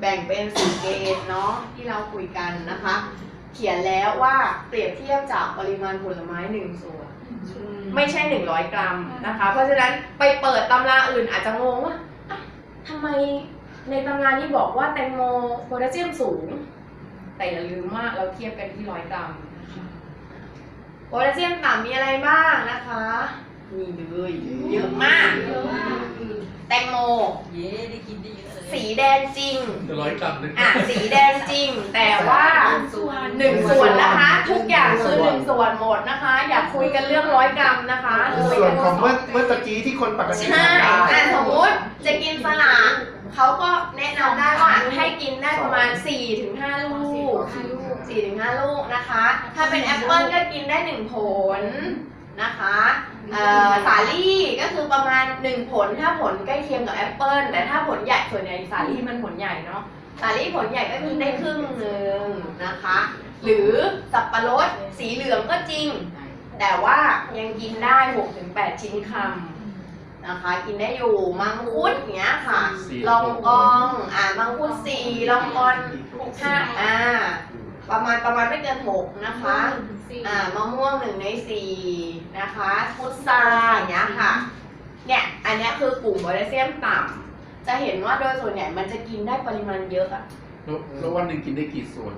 แบ่งเป็นสี่เกณฑ์เนาะที่เราคุยกันนะคะ เขียนแล้วว่าเปรียบเทียบจากปริมาณผลไม้หนึ่งส่วน ไม่ใช่ 100 กรัมนะคะ เพราะฉะนั้นไปเปิดตำราอื่นอาจจะงงว่าอะทำไมในตำรานี้บอกว่าแตงโมโพแทสเซียมสูง แต่อย่าลืมว่าเราเทียบกันที่ร้อยกรัมนะคะโพแทสเซียมต่ำมีอะไรบ้างนะคะ มีเลยเยอะมาก แตงโม เย้ได้กินได้เยอะเลยสีแดงจริง จะร้อยกรัมนึงอะสีแดงจริง แต่ว่าหนึ่งส่วนนะคะ ทุกอย่างคือหนึ่งส่วนหมดนะคะ อย่าคุยกันเรื่องร้อยกรัมนะคะส่วนของเมื่อเมื่อตะกี้ที่คนปกติใช่ทำได้อะสมมติจะกินสลัดเขาก็แนะนำได้ว่าให้กินได้ประมาณ4-5ถึง5ลูก4ถึง5ลูกนะคะ ถ้าเป็นแอปเปิลก็กินได้1ผลนะคะเอ่อ สาลี่ก็คือประมาณ 1 ผลถ้าผลใกล้เคียงกับแอปเปิลแต่ถ้าผลใหญ่ส่วนใหญ่สาลี่มันผลใหญ่เนาะสาลี่ผลใหญ่ก็กินได้ครึ่งหนึ่งนะคะ หรือสับปะรดสีเหลืองก็จริง แต่ว่ายังกินได้ 6-8 ชิ้นคำนะคะ กินได้อยู่มังคุดอย่างเงี้ยค่ะ ลองกองอ่ามังคุดสี่ลองกอนห้าอ่า ประมาณประมาณไม่เกินหกนะคะอ่ามะม่วงหนึ่งในสี่นะคะพุทราอย่างเงี้ยค่ะเนี่ยอันเนี้ยคือกลุ่มโพแทสเซียมต่ำจะเห็นว่าโดยส่วนใหญ่มันจะกินได้ปริมาณเยอะอะแล้วแล้ววันหนึ่งกินได้กี่ส่วน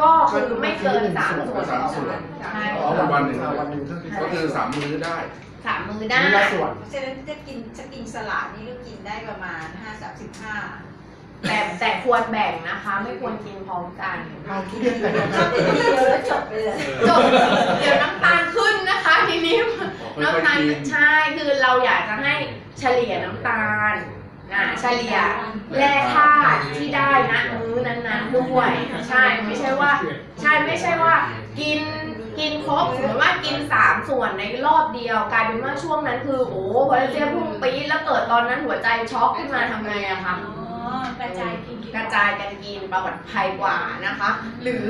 ก็คือไม่เกินสามส่วนสามต่อส่วนวันใช่อ๋อวันหนึ่งวันหนึ่งก็คือก็คือสามมื้อได้ สามมือได้ มื้อละส่วนฉะนั้นจะกินจะกินสลัดนี่ก็กินได้ประมาณห้าสามสิบห้า แต่แต่ควรแบ่งนะคะ ไม่ควรกินพร้อมกันเอาทุเรียนแต่ละชอบกินทีเดียวแล้วจบไปเลยจบเดี๋ยวน้ำตาลขึ้นนะคะ ทีนี้ค่อยน้ำตาลๆกินใช่คือเราอยากจะให้เฉลี่ยน้ำตาลอ่าเฉลี่ยแร่ธาตุที่ได้นะมื้อนั้นๆด้วยใช่ไม่ใช่ว่า ใช่ไม่ใช่ว่า กินกินครบสมมติว่ากินสามส่วนในรอบเดียวกลายเป็นว่าช่วงนั้นคือโอ้โหโพแทสเซียมพุ่งปี๊ดแล้วเกิดตอนนั้นหัวใจช็อกขึ้นมาทำไงอะคะ กระจายกินกระจายกันกินปลอดภัยกว่านะคะ หรือ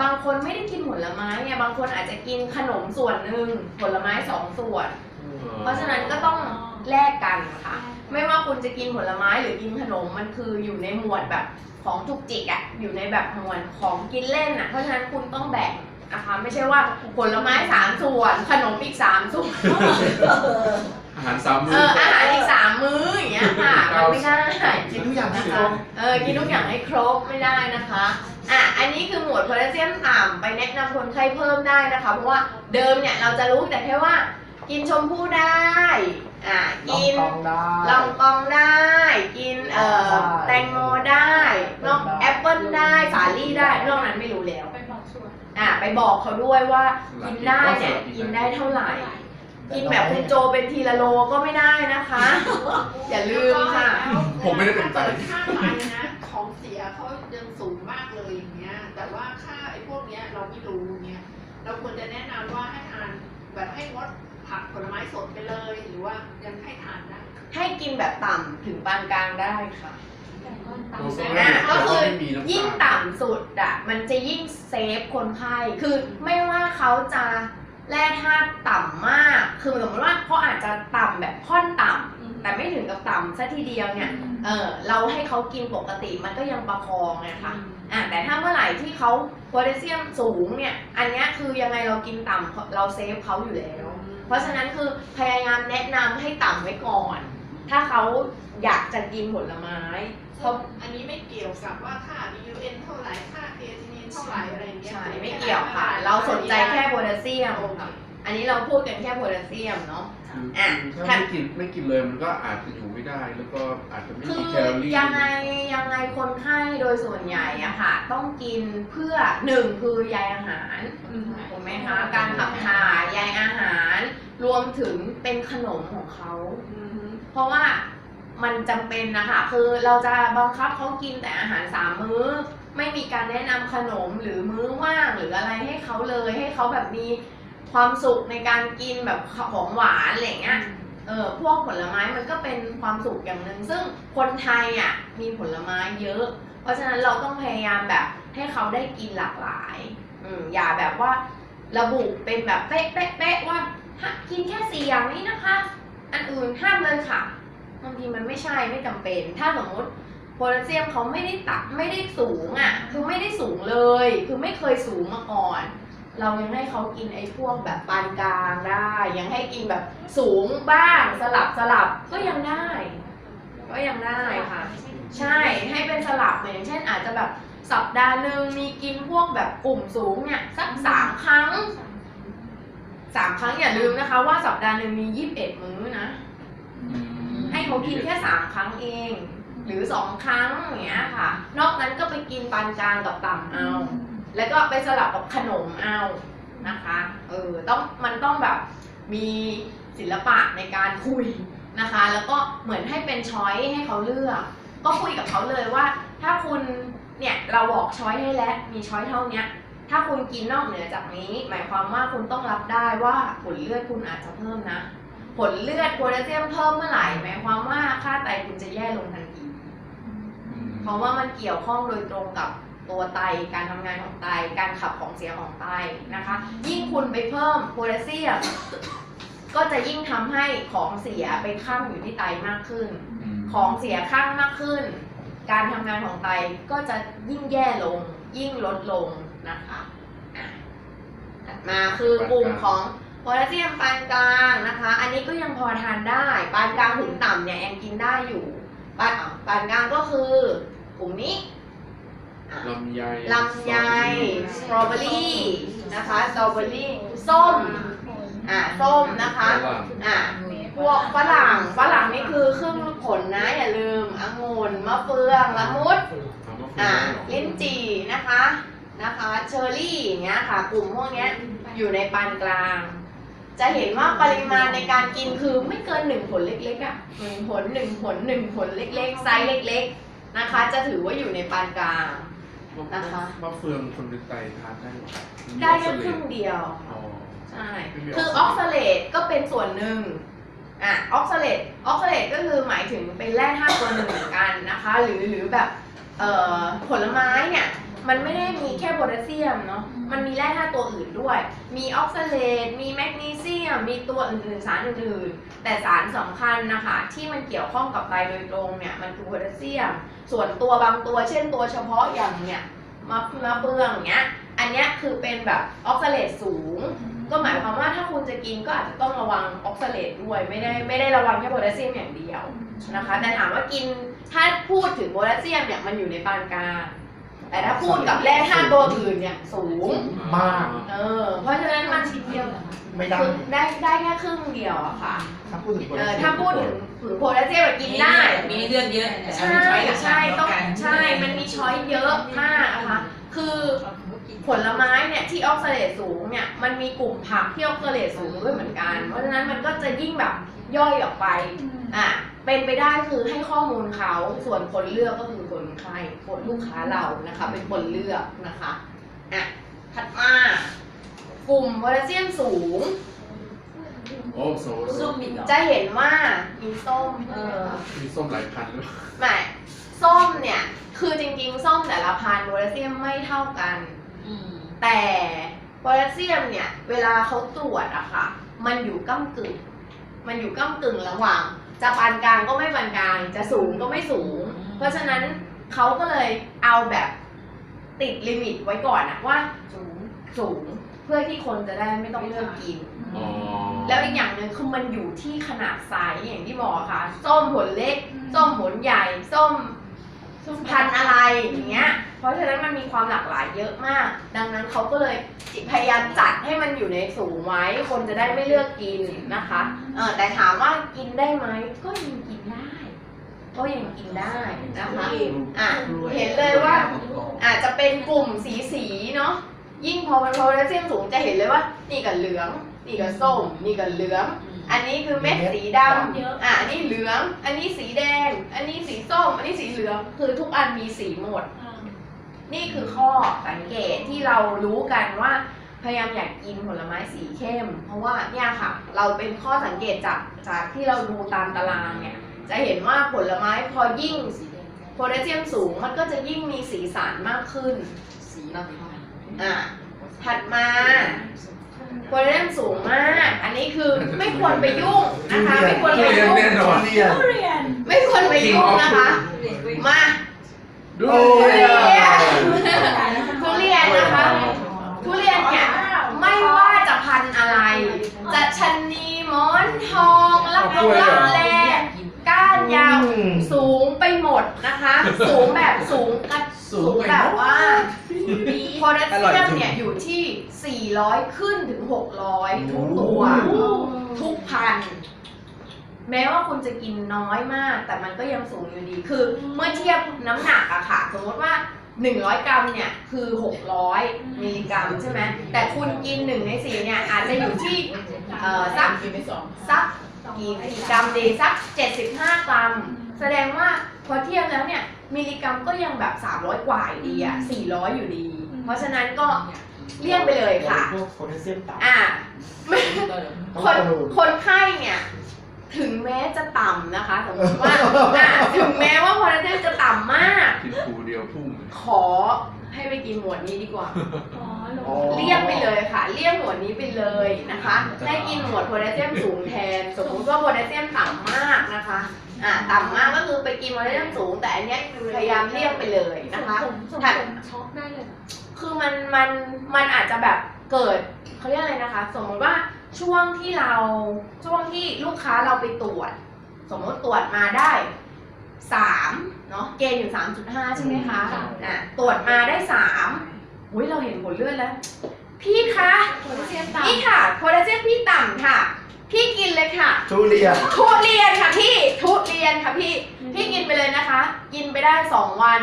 บางคนไม่ได้กินผลไม้เนี่ยบางคนอาจจะกินขนมส่วนหนึ่งผลไม้สองส่วน เพราะฉะนั้นก็ต้องแลกกันค่ะ ไม่ว่าคุณจะกินผลไม้หรือกินขนมมันคืออยู่ในหมวดแบบของจุกจิกอะอยู่ในแบบหมวดของกินเล่นอะเพราะฉะนั้นคุณต้องแบ่งนะคะไม่ใช่ว่าผลไม้สามส่วน ขนมอีกสามส่วน อาหารสามมื้เอออาหารอีกสามมื้ออย่างเงี้ยค่ะมันไม่ได้กินทุกอย่างให้นะครคะบเออกินทุกอย่างให้ครบไม่ได้นะคะอะอันนี้คือหมวดโพแทสเซียมต่ำไปแนะนำคนไข้เพิ่มได้นะคะ เพราะว่าเดิมเนี่ยเราจะรู้แต่แค่ว่า กินชมพู่ได้อะกิน ลองได้ลองกองได้ กินเอ่อได้แตงโมได้นอกแอปเปิลได้สาลี่ได้นอกนั้นไม่รู้แล้ว ไปบอกส่วน อะไปบอกเขาด้วยว่ากินได้เนี่ยกินได้เท่าไหร่ กินแบบคุณโจเป็นทีละโลก็ไม่ได้นะคะ อย่าลืมค่ะ ผมไม่ได้เป็นใจ ค่าไฟนะของเสียเขายังสูงมากเลยอย่างเงี้ย แต่ว่าค่าไอ้พวกเนี้ยเราไม่รู้เงี้ย เราควรจะแนะนำว่าให้ทานแบบให้งดผักผลไม้สดไปเลย หรือว่ายังให้ทานได้ให้กินแบบต่ำถึงปานกลางได้ค่ะ อ่อะก็คือไม่มีน้ำตาลยิ่งต่ำสุดอะ มันจะยิ่งเซฟคนไข้ คือไม่ว่าเขาจะ แร่ธาตุต่ำมาก คือสมมติว่าเขาอาจจะต่ำแบบค่อนต่ำแต่ไม่ถึงกับต่ำซะทีเดียวเนี่ย เออเราให้เขากินปกติมันก็ยังประคองไงคะอะแต่ถ้าเมื่อไหร่ที่เขาโพแทสเซียมสูงเนี่ย อันเนี้ยคือยังไงเรากินต่ำเราเซฟเขาอยู่แล้ว เพราะฉะนั้นคือพยายามแนะนำให้ต่ำไว้ก่อนถ้า เขาอยากจะกินผลไม้เพราะอันนี้ไม่เกี่ยวกับว่าค่า BUN เท่าไหร่ค่า creatinine เท่าไหร่อะไรอย่างเงี้ยใช่ไม่เกี่ยวค่ะ เราสนใจแค่โพแทสเซียมโอเคค่ะอันนี้เราพูดกันแค่โพแทสเซียมเนาะคืออะถ้าไม่กินไม่กินเลยมันก็อาจจะอยู่ไม่ได้ แล้วก็อาจจะไม่คืมีอแคลอรี่ ยังไงยังไงคนไข้โดยส่วนใหญ่อะค่ะ ต้องกินเพื่อหนึ่งคือใยอาหารถูกไหมคะการขับถ่ายใยอาหาร รวมถึงเป็นขนมของเขา เพราะว่ามันจำเป็นนะคะ คือเราจะบังคับเขากินแต่อาหารสามมื้อ ไม่มีการแนะนำขนมหรือมื้อว่างหรืออะไรให้เขาเลย ให้เขาแบบมีความสุขในการกินแบบของหวานอะไรอย่างเงี้ยเออพวกผลไม้มันก็เป็นความสุขอย่างหนึ่งซึ่งคนไทยอะมีผลไม้เยอะ เพราะฉะนั้นเราต้องพยายามแบบให้เขาได้กินหลากหลายอืมอย่าแบบว่าระบุเป็นแบบเป๊ะเป๊ะเป๊ะว่าฮะกินแค่สี่อย่างนี้นะคะ อันอื่นห้ามเลยค่ะบางทีมันไม่ใช่ไม่จำเป็น ถ้าสมมติโพแทสเซียมเขาไม่ได้ตักไม่ได้สูงอะ คือไม่ได้สูงเลย คือไม่เคยสูงมาก่อน เรายังให้เขากินไอ้พวกแบบปานกลางได้ ยังให้กินแบบสูงบ้างสลับสลับก็ยังได้ ก็ยังได้ค่ะ ใช่ให้เป็นสลับเหมือนอย่างเช่นอาจจะแบบสัปดาห์หนึ่งมีกินพวกแบบกลุ่มสูงเนี่ยสักสามครั้ง สามครั้งอย่าลืมนะคะ ว่าสัปดาห์หนึ่งมียี่สิบเอ็ดมื้อนะอืมให้เขากินแค่สามครั้งเอง หรือสองครั้งอย่างเงี้ยค่ะ นอกนั้นก็ไปกินปานกลางกับต่ำเอา แล้วก็ไปสลับกับขนมเอานะคะเออต้องมันต้องแบบมีศิลปะในการคุยนะคะ แล้วก็เหมือนให้เป็นช้อยให้เขาเลือก ก็คุยกับเขาเลยว่า ถ้าคุณเนี่ยเราบอกช้อยให้แล้วมีช้อยเท่าเนี้ย ถ้าคุณกินนอกเหนือจากนี้ หมายความว่าคุณต้องรับได้ว่าผลเลือดคุณอาจจะเพิ่มนะ ผลเลือดโพแทสเซียมเพิ่มเมื่อไหร่หมายความว่าค่าไตคุณจะแย่ลงทันทีอืมเพราะว่ามันเกี่ยวข้องโดยตรงกับตัวไตการทำงานของไตการขับของเสียของไตนะคะ ยิ่งคุณไปเพิ่มโพแทสเซียมก็จะยิ่งทำให้ของเสียไปข้างอยู่ที่ไตมากขึ้นมของเสียข้างมากขึ้น การทำงานของไตก็จะยิ่งแย่ลง ยิ่งลดลง นะคะอะถัดมาคือกลุ่มของโพแทสเซียมปานกลางนะคะ อันนี้ก็ยังพอทานได้ ปานกลางถึงต่ำเนี่ยยังกินได้อยู่ปานอะปานกลางก็คือกลุ่มนี้อะลำไยลำไยสตรอเบอรี่นะคะสตรอเบอรี่ส้มอะส้มนะคะฝรั่งอะพวกฝรั่งฝรั่งนี่คือครึ่งผลนะอย่าลืมองุ่นมะเฟืองละมุดเอามาอะฝึกไว้เหรอลิ้นจี่นะคะ นะคะเชอร์รี่อย่างเงี้ยค่ะ กลุ่มพวกเนี้ยอยู่ในปานกลาง จะเห็นว่าปริมาณในการกินคือไม่เกินหนึ่งผลเล็กๆอะหนึ่งผลหนึ่งผลหนึ่งผลเล็กๆไซส์เล็ก ๆนะคะ จะถือว่าอยู่ในปานกลางนะคะมะเฟืองคนเป็นไตทานได้หรอมันมีได้แค่ออกคซาเลรึ่ตงเดียวอ๋อใช่ไม่มีคือออออกกซาซาเลเลตก็เป็นส่วนหนึ่งอะออกซาเลตออกซาเลตก็คือหมายถึงเป็นแร่ธาตุตัวหนึ่งเหมือนกันนะคะ หรือหรือแบบเอ่อผลไม้เนี่ย มันไม่ได้มีแค่โพแทสเซียมเนาะ มันมีแร่ธาตุตัวอื่นด้วย มีออกซาเลต มีแมกนีเซียม มีตัวอื่นๆ สารอื่นๆ แต่สารสำคัญนะคะ ที่มันเกี่ยวข้องกับไตโดยตรงเนี่ยมันคือโพแทสเซียม ส่วนตัวบางตัว เช่นตัวเฉพาะอย่างเนี่ยมะมะเฟืองอย่างเงี้ย อันเนี้ยคือเป็นแบบออกซาเลตสูง ก็หมายความว่าถ้าคุณจะกินก็อาจจะต้องระวังออกซาเลตด้วย ไม่ได้ไม่ได้ระวังแค่โพแทสเซียมอย่างเดียวนะคะ แต่ถามว่ากินถ้าพูดถึงโพแทสเซียมเนี่ยมันอยู่ในปานกลาง แต่ถ้าพูดกับแร่ธาตุตัวอื่นเนี่ยสูง มาก เออ เพราะฉะนั้นมันไม่ได้ คือได้ได้แค่ครึ่งเดียวอะค่ะ ถ้าพูดถึงเออถ้าพูดถึงถึงโพแทสเซียมอะกินได้ มีเลือดเยอะใช่ใช่ ต้องใช่ มันมีช้อยเยอะมากนะคะคือผลไม้เนี่ยที่ออกซาเลตสูงเนี่ย มันมีกลุ่มผักที่ออกซาเลตสูงด้วยเหมือนกัน เพราะฉะนั้นมันก็จะยิ่งแบบย่อยออกไป อะ เป็นไปได้คือให้ข้อมูลเขาส่วนคนเลือกก็คือคนไข้คนลูกค้าเรานะคะ เป็นคนเลือกนะคะอะถัดมากลุ่มโพแทสเซียมสูง โอ้โซโซส้มอีกเหรอจะเห็นว่ามีส้มเออมีส้มหลายพันหรือเปล่าหมายส้มเนี่ย คือจริงๆ ส้มแต่ละพันธุ์โพแทสเซียมไม่เท่ากัน อืมแต่โพแทสเซียมเนี่ย เวลาเขาตรวจอะค่ะ มันอยู่ก้ากึ่ง มันอยู่ก้ากึ่งระหว่าง จะปานกลางก็ไม่ปานกลาง จะสูงก็ไม่สูง เพราะฉะนั้นเขาก็เลยเอาแบบติดลิมิตไว้ก่อนอะว่าสูงสูงเพื่อที่คนจะได้ไม่ต้องเลือกกิน อ๋อแล้วอีกอย่างหนึ่งคือมันอยู่ที่ขนาดไซส์อย่างที่บอกค่ะ ส้มผลเล็ก ส้มผลใหญ่ ส้มพันธุ์อะไรอย่างเงี้ย เพราะฉะนั้นมันมีความหลากหลายเยอะมาก ดังนั้นเขาก็เลยพยายามจัดให้มันอยู่ในสูงไว้ คนจะได้ไม่เลือกกินนะคะเออแต่ถามว่ากินได้ไหมก็ยังกินได้ ก็ยังกินได้นะคะอะเห็นเลยว่าอาจจะเป็นกลุ่มสีสีๆเนาะยิ่งพอมันโพแทสเซียมสูงจะเห็นเลยว่า นี่ก็เหลือง นี่ก็ส้ม นี่ก็เหลือง อันนี้คือเม็ดสีดำอะอันนี้เหลือง อันนี้สีแดง อันนี้สีส้ม อันนี้สีเหลือง คือทุกอันมีสีหมด นี่คือข้อสังเกตที่เรารู้กันว่าพยายามอยากกินผลไม้สีเข้ม เพราะว่าเนี่ยค่ะ เราเป็นข้อสังเกตจากจากที่เราดูตามตารางเนี่ย จะเห็นว่าผลไม้พอยิ่งโพแทสเซียมสูงมันก็จะยิ่งมีสีสันมากขึ้นสีนะคะอะถัดมาโพแทสเซียมสูงมาก อันนี้คือไม่ควรไปยุ่งนะคะไม่ควรไปทุเรียนยุ่งแน่นอนทุเรียนทุเรียนไม่ควรไปยุ่งนะคะ มาด้วโอ้ยทุเรียนนะคะ ทุเรียนเนี่ยไม่ว่าจะ พันธุ์อะไร จะชะนีหมอนทองลับลงลับแลก้านยาวอืม สูงไปหมดนะคะ สูงแบบสูงกระสูสูงงไปแบบว่าโพแทสอร่อยเซียมจริงเนี่ยอยู่ที่ 400 ขึ้นถึง 600 ทุกตัว ทุกพันธุ์แม้ว่าคุณจะกินน้อยมาก แต่มันก็ยังสูงอยู่ดี คือ เมื่อเทียบน้ำหนักอะค่ะ สมมติว่า 100 กรัมเนี่ยคือ 600 มิลลิกรัมใช่ไหมแต่คุณกิน1ใน4เนี่ยอาจจะอยู่ที่เอ่อสักสักกี่กี่กรัมดีสัก 75 กรัม แสดงว่าพอเทียบแล้วเนี่ยมิลลิกรัมก็ยังแบบ 300 กว่าอยู่ดีอะ400 อยู่ดี เพราะฉะนั้นก็เลี่ยงไปเลยค่ะพวกโพแทสเซียมต่ำอ่าต้องคนกระดูกคนไข้เนี่ยถึงแม้จะต่ำนะคะสมมติว่าอะถึงแม้ว่าโพแทสเซียมจะต่ำมากกินปูเดียวพุ่งเลยขอให้ไปกินหมวดนี้ดีกว่าอ๋อ เลี่ยงไปเลยค่ะ เลี่ยงหมวดนี้ไปเลยนะคะให้กินหมวดโพแทสเซียมสูงแทน สมมติว่าโพแทสเซียมต่ำมากนะคะ อ่าต่ำมากก็คือไปกินโพแทสเซียมสูง แต่อันเนี้ยพยายามเลี่ยงไปเลยนะคะผมส่งผมช็อกได้เลยนะคือมันมันมันอาจจะแบบเกิดเขาเรียกอะไรนะคะ สมมติว่าช่วงที่เราช่วงที่ลูกค้าเราไปตรวจ สมมติตรวจมาได้ สามเนาะเกณฑ์อยู่สามจุดห้าใช่ไหมคะอะตรวจมาได้สามอุ้ยเราเห็นผลเลือดแล้ว พี่คะโพแทสเซียมต่ำพี่ค่ะโพแทสเซียมพี่ต่ำค่ะ พี่กินเลยค่ะ ทุเรียน ทุเรียนค่ะพี่ทุเรียนค่ะพี่ พี่กินไปเลยนะคะ กินไปได้สองวัน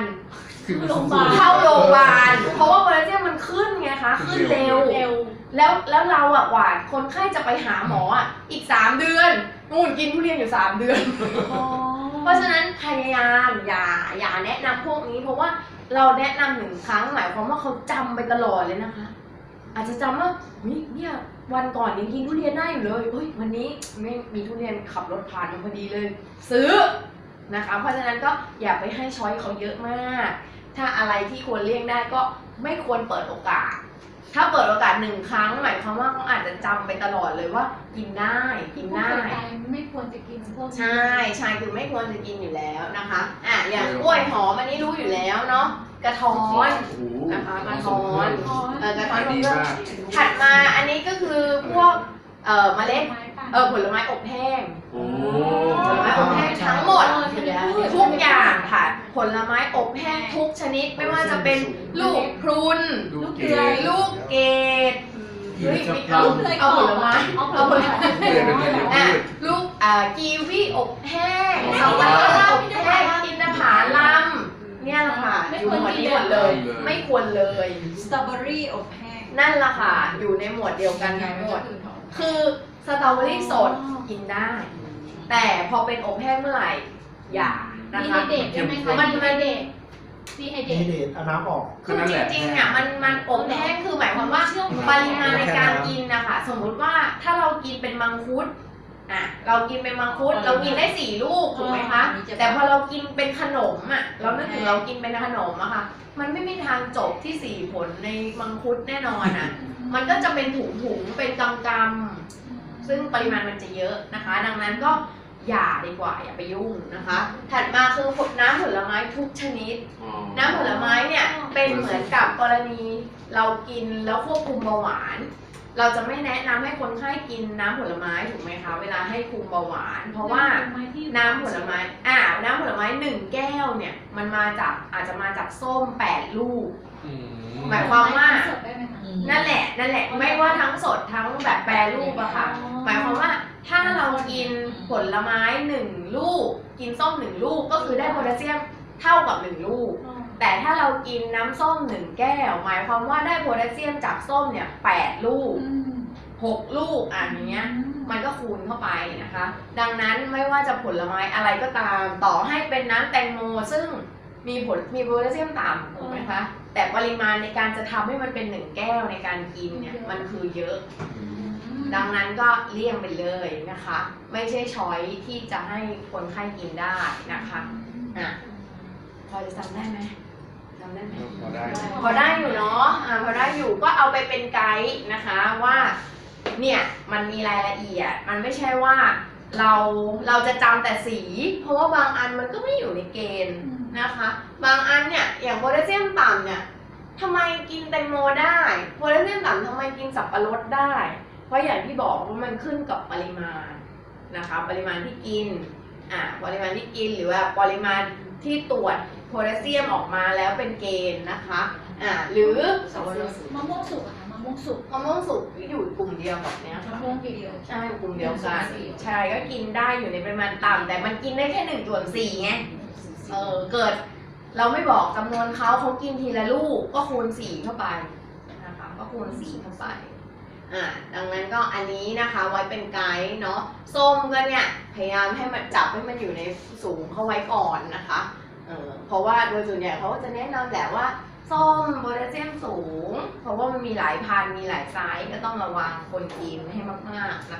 ขึ้นไปโรสูงงพยาบาลเข้าโรงพยาบาลเพราะว่าโพแทสเซียมมันขึ้นไงคะขึ้นเร็ว เร็วแล้วแล้วเราอะกว่าคนไข้จะไปหาหมออะอีก 3 เดือนนู่นกินทุเรียนอยู่ 3 เดือน อ๋อเพ ราะฉะนั้นพยายามอย่าอย่าแนะนำพวกนี้ เพราะว่าเราแนะนำหนึ่งครั้งหมายความว่าเขาจำไปตลอดเลยนะคะ อาจจะจำว่าเฮ้ยเนี่ยวันก่อนยังกินทุเรียนได้อยู่เลยเฮ้ยวันนี้ไม่มีทุเรียนขับรถผ่านมาพอดีเลย ซื้อนะคะ เพราะฉะนั้นก็อย่าไปให้ช้อยเขาเยอะมาก ถ้าอะไรที่ควรเลี่ยงได้ก็ไม่ควรเปิดโอกาส ถ้าเปิดโอกาสหนึ่งครั้งหมายความว่าเขาอาจจะจำไปตลอดเลยว่า กินได้กินได้ นพวกนี้ใช่ใช่คือไม่ควรจะกินอยู่แล้วนะคะอะอย่างกล้วยหอมอันนี้รู้อยู่แล้วเนาะกระท้อนโอ้โหนะคะกระท้อนเออกระท้อขานยนมดีเลือดมากถัดมาอันนี้ก็คือพวกเอ่อเมล็ดไม้ป่ะเออผลไม้อบแห้งโอ้ผลไม้อบแห้งทั้งหมดทุกอย่างค่ะ ผลไม้อบแห้งทุกชนิดไม่ว่าจะเป็นลูกพรุนลูกเกลูกดลูกเกดเฮ้ยจะไม่พลัเอามเอาผลไม้เอาผเอาลผลไม้ไม้เกดเป็นธัญพือะชลูกอ่ากีวีอบแห้งอ๋อสับปะรดอบแห้งกินนผาลัมเนี่ยแหละค่ะอยู่หมวดนี้หมดเลย ไม่ควรเลย สตรอเบอรี่อบแห้ง นั่นแหละค่ะ อยู่ในหมวดเดียวกันทั้งหมด คือสตรอเบอรี่สดกินได้ แต่พอเป็นอบแห้งเมื่อไหร่ อย่านะดีคะไฮเดทได้ไหมคะมันดีไฮมันเดทดีไฮเดดีทเดทเอาน้ำออก คือจริงๆอะมันมันอบแห้งคือหมายความว่าปริมาณในการกินนะคะ สมมุติว่าถ้าเรากินเป็นมังคุด อะเรากินเป็นมังคุดเรากินได้สี่ลูกถูกไหมคะแต่พอเรากินเป็นขนมอะเรานึกถึงเรากินเป็นขนมอะค่ะ มันไม่มีทางจบที่สี่ผลในมังคุดแน่นอนอะมันก็จะเป็นถุงถุงๆเป็นกำกำๆซึ่งปริมาณมันจะเยอะนะคะ ดังนั้นก็อย่าดีกว่าอย่าไปยุ่งนะคะ ถัดมาคือน้ำผลไม้ทุกชนิดอ๋อน้ำผลไม้เนี่ยเป็นเหมือนกับกรณีเรากินแล้วควบคุมเบาหวาน เราจะไม่แนะนำให้คนไข้กินน้ำผลไม้ถูกไหมคะ เวลาให้คุมเบาหวาน เพราะว่าน้ำผลไม้อ่าน้ำผลไม้หนึ่งแก้วเนี่ย มันมาจากอาจจะมาจากส้มแปดลูกอืมหมายความว่าสดได้ไหมคะนั่นแหละนั่นแหละไม่ว่าทั้งสดทั้งแบบแปรรูปอะค่ะ หมายความว่าถ้าเรากินผลไม้หนึ่งลูก กินส้มหนึ่งลูกก็คือได้โพแทสเซียมเท่ากับหนึ่งลูก แต่ถ้าเรากินน้ำส้มหนึ่งแก้ว หมายความว่าได้โพแทสเซียมจากส้มเนี่ยแปดลูกหกลูกอะอย่างเงี้ยมันก็คูณเข้าไปนะคะ ดังนั้นไม่ว่าจะผลไม้อะไรก็ตามต่อให้เป็นน้ำแตงโมซึ่งมีผลมีโพแทสเซียมต่ำถูกไหมคะแต่ปริมาณในการจะทำให้มันเป็นหนึ่งแก้วในการกินเนี่ยมันคือเยอะ ดังนั้นก็เลี่ยงไปเลยนะคะ ไม่ใช่ช้อยที่จะให้คนไข้กินได้นะคะอะพอจะจำได้ไหมจำ ได้ไหมพอได้พอได้อยู่เนาะอ่าพอได้อยู่ก็เอาไปเป็นไกด์นะคะว่าเนี่ยมันมีรายละเอียด มันไม่ใช่ว่าเราเราจะจำแต่สี เพราะว่าบางอันมันก็ไม่อยู่ในเกณฑ์นะคะ บางอันเนี่ยอย่างโพแทสเซียมต่ำเนี่ยทำไมกินแตงโมได้โพแทสเซียมต่ำทำไมกินสับปะรดได้ เพราะอย่างที่บอกว่ามันขึ้นกับปริมาณนะคะ ปริมาณที่กินอ่าปริมาณที่กินหรือว่าปริมาณที่ตรวจ โพแทสเซียมออกมาแล้วเป็นเกณฑ์นะคะอ่าหรือมะม่วงสุกอะค่ะมะม่วงสุกมะม่วงสุกอยู่กลุ่มเดียวกับเนี้ยมะค่ะม่วงกี่เดียว ใช่กลุ่มเดียวกันใช่ก็กินได้อยู่ในปริมาณต่ำแต่มันกินได้แค่หนึ่งส่วนสี่ไงเออเกิด เราไม่บอกจำนวนเขาเขากินทีละลูกก็คูณสี่เข้าไปนะคะก็คูณสี่เข้าไปอ่าดังนั้นก็อันนี้นะคะไว้เป็นไกด์เนาะส้มก็เนี่ยพยายามให้มันจับให้มันอยู่ในสูงเข้าไว้ก่อนนะคะเออ เพราะว่าโดยส่วนใหญ่เขาก็จะแนะนำแหละว่าส้มโพแทสเซียมสูง เพราะว่ามันมีหลายพันธุ์มีหลายไซส์ก็ต้องระวังคนกินให้มากๆนะคะ